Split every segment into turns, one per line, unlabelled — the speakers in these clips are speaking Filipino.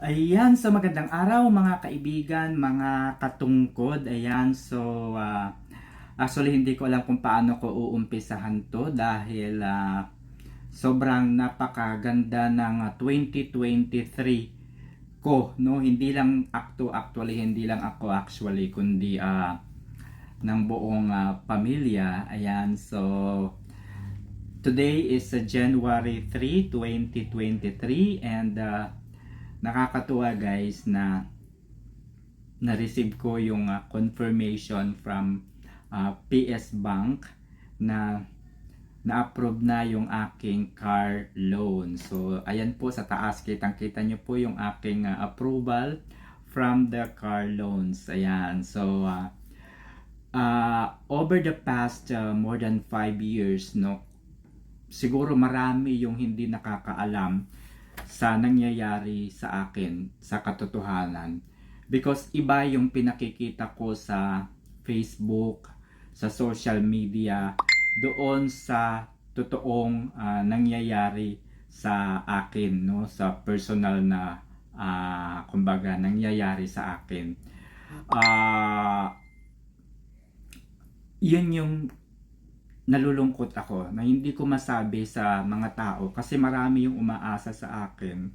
Ayan, so magandang araw mga kaibigan, mga katungkod. Ayan, so ah, actually hindi ko alam kung paano ko uumpisahan to dahil ah, sobrang napakaganda ng ah, 2023 ko, no? Hindi lang ako actually, hindi lang ako actually kundi ah, ng buong ah, pamilya. Ayan, so today is ah, January 3, 2023 and ah, nakakatuwa guys na na-receive ko yung uh, confirmation from uh, PS Bank na na-approve na yung aking car loan. So, ayan po sa taas, kitang-kita nyo po yung aking uh, approval from the car loans. Ayan. So, uh, uh, over the past uh, more than 5 years, no, siguro marami yung hindi nakakaalam sa nangyayari sa akin sa katotohanan because iba yung pinakikita ko sa Facebook, sa social media doon sa totoong ah, nangyayari sa akin no sa personal na ah, kumbaga nangyayari sa akin. Ah yun yung nalulungkot ako na hindi ko masabi sa mga tao kasi marami yung umaasa sa akin.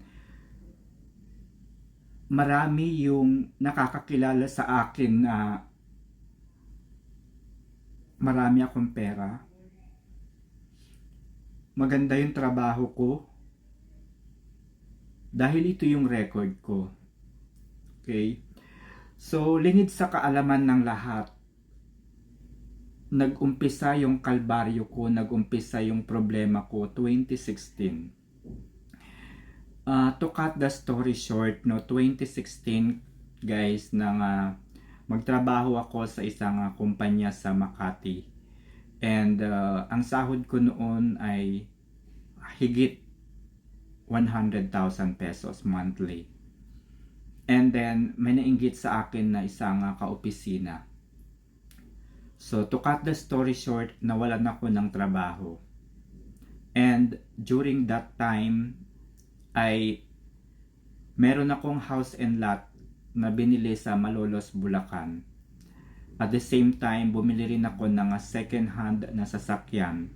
Marami yung nakakakilala sa akin na marami akong pera. Maganda yung trabaho ko. Dahil ito yung record ko. Okay? So, lingid sa kaalaman ng lahat nag-umpisa yung kalbaryo ko, nag-umpisa yung problema ko 2016. Uh, to cut the story short, no, 2016 guys, nang uh, magtrabaho ako sa isang uh, kumpanya sa Makati. And uh, ang sahod ko noon ay higit 100,000 pesos monthly. And then may nainggit sa akin na isang uh, kaopisina So, to cut the story short, nawalan ako ng trabaho. And during that time, ay meron akong house and lot na binili sa Malolos, Bulacan. At the same time, bumili rin ako ng second hand na sasakyan.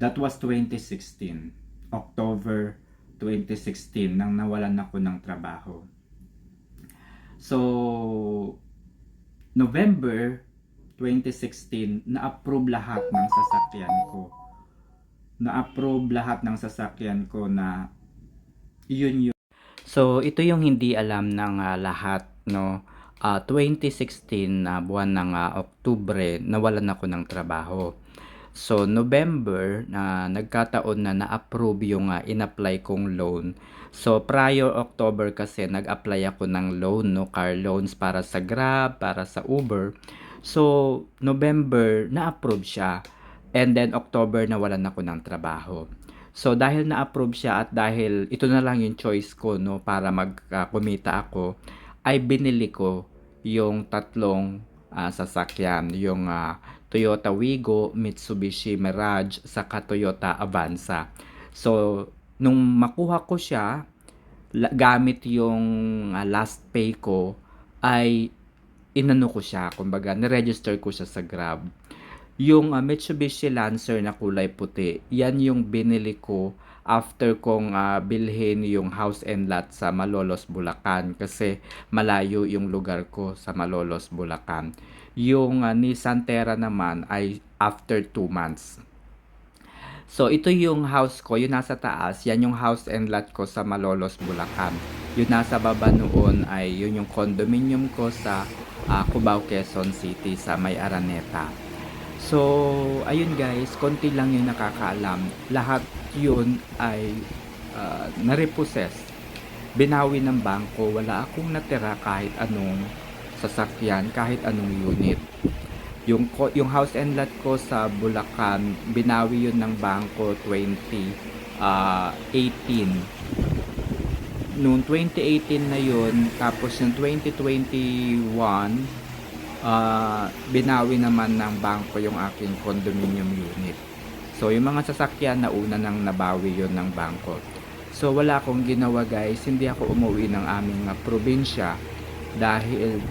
That was 2016. October 2016 nang nawalan ako ng trabaho. So, November 2016, na-approve lahat ng sasakyan ko. Na-approve lahat ng sasakyan ko na yun yun. So, ito yung hindi alam ng uh, lahat, no? Uh, 2016 na uh, buwan ng uh, Oktubre, nawalan ako ng trabaho. So, November, na uh, nagkataon na na-approve yung uh, in-apply kong loan. So, prior October kasi nag-apply ako ng loan, no? Car loans para sa Grab, para sa Uber. So, November, na-approve siya. And then, October, nawalan ako ng trabaho. So, dahil na-approve siya at dahil ito na lang yung choice ko, no, para magkumita uh, ako, ay binili ko yung tatlong uh, sasakyan. Yung uh, Toyota Wigo, Mitsubishi Mirage, saka Toyota Avanza. So, nung makuha ko siya, gamit yung uh, last pay ko, ay inano ko siya, kumbaga, niregister ko siya sa Grab. Yung uh, Mitsubishi Lancer na kulay puti, yan yung binili ko after kong uh, bilhin yung house and lot sa Malolos, Bulacan kasi malayo yung lugar ko sa Malolos, Bulacan. Yung uh, Nissan Terra naman ay after 2 months. So, ito yung house ko, yung nasa taas, yan yung house and lot ko sa Malolos, Bulacan. Yung nasa baba noon ay yun yung condominium ko sa uh, Cubao, Quezon City sa May Araneta. So, ayun guys, konti lang yung nakakaalam. Lahat yun ay uh, narepossess. Binawi ng bangko, wala akong natira kahit anong sasakyan, kahit anong unit. Yung, yung house and lot ko sa Bulacan, binawi yun ng bangko 2018. Uh, noong 2018 na yun, tapos yung 2021, uh, binawi naman ng bangko yung aking condominium unit. So, yung mga sasakyan na una nang nabawi yon ng bangko. So wala akong ginawa guys, hindi ako umuwi ng aming ah, probinsya dahil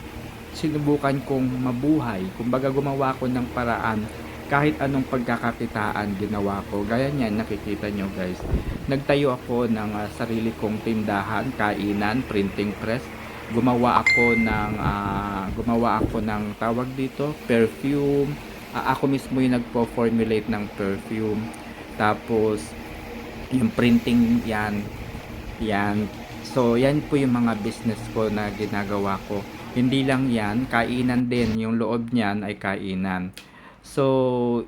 sinubukan kong mabuhay. Kumbaga gumawa ko ng paraan kahit anong pagkakakitaan ginawa ko. Gaya niyan nakikita nyo guys. Nagtayo ako ng ah, sarili kong tindahan, kainan, printing press. Gumawa ako ng ah, gumawa ako ng tawag dito, perfume. Ah, ako mismo yung nagpo-formulate ng perfume. Tapos yung printing yan yan so yan po yung mga business ko na ginagawa ko hindi lang yan kainan din yung loob niyan ay kainan so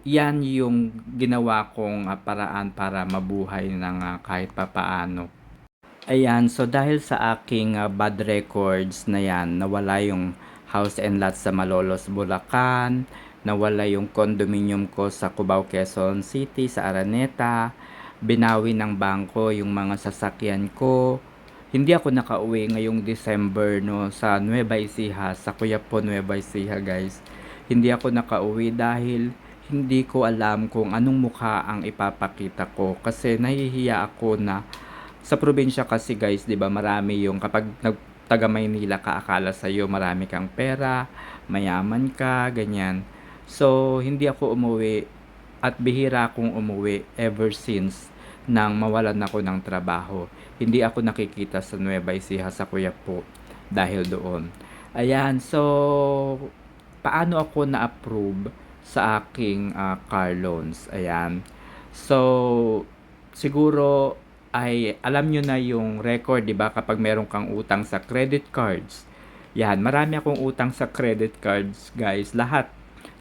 yan yung ginawa kong ah, paraan para mabuhay ng ah, kahit papaano ayan so dahil sa aking ah, bad records na yan nawala yung house and lot sa Malolos Bulacan nawala yung condominium ko sa Cubao Quezon City sa Araneta binawi ng bangko yung mga sasakyan ko. Hindi ako nakauwi ngayong December no sa Nueva Ecija, sa Cuyapo, Nueva Ecija guys. Hindi ako nakauwi dahil hindi ko alam kung anong mukha ang ipapakita ko kasi nahihiya ako na sa probinsya kasi guys, 'di ba, marami yung kapag nag taga Maynila ka akala sa iyo marami kang pera, mayaman ka, ganyan. So, hindi ako umuwi at bihira akong umuwi ever since nang mawalan ako ng trabaho. Hindi ako nakikita sa Nueva Ecija sa Kuyapo dahil doon. Ayan, so paano ako na-approve sa aking ah, car loans? Ayan. So, siguro ay alam nyo na yung record, di ba? Kapag meron kang utang sa credit cards. Yan, marami akong utang sa credit cards, guys. Lahat.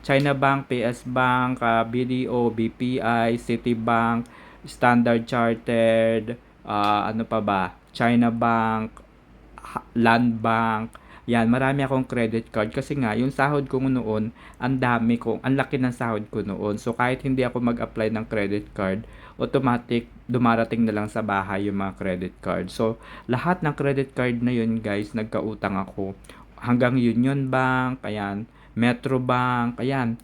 China Bank, PS Bank, ah, BDO, BPI, Citibank, Standard Chartered, ah, ano pa ba? China Bank, Land Bank. Yan, marami akong credit card kasi nga yung sahod ko noon, ang dami ko, ang laki ng sahod ko noon. So kahit hindi ako mag-apply ng credit card, automatic dumarating na lang sa bahay yung mga credit card. So lahat ng credit card na yun, guys, nagkautang ako. Hanggang Union Bank, ayan, Metro Bank, ayan.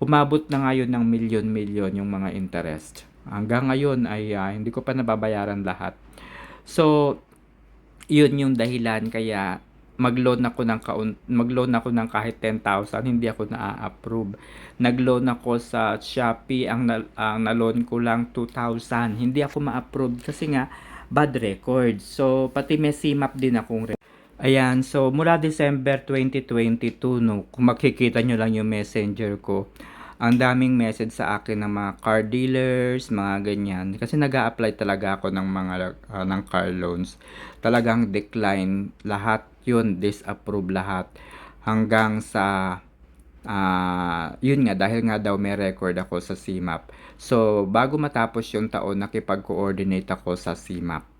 Umabot na ngayon ng milyon-milyon yung mga interest. Hanggang ngayon ay ah, hindi ko pa nababayaran lahat. So, yun yung dahilan kaya mag-loan ako ng kaun- mag-loan ako ng kahit 10,000 hindi ako na-approve. Nag-loan ako sa Shopee ang na- ang na-loan ko lang 2,000. Hindi ako ma-approve kasi nga bad record. So pati may CMAP din akong re- Ayan, so mula December 2022 no, kung makikita nyo lang yung messenger ko, ang daming message sa akin ng mga car dealers, mga ganyan. Kasi nag apply talaga ako ng mga ah, ng car loans. Talagang decline lahat yun, disapprove lahat. Hanggang sa ah yun nga dahil nga daw may record ako sa CMAP. So bago matapos yung taon nakipag-coordinate ako sa CMAP.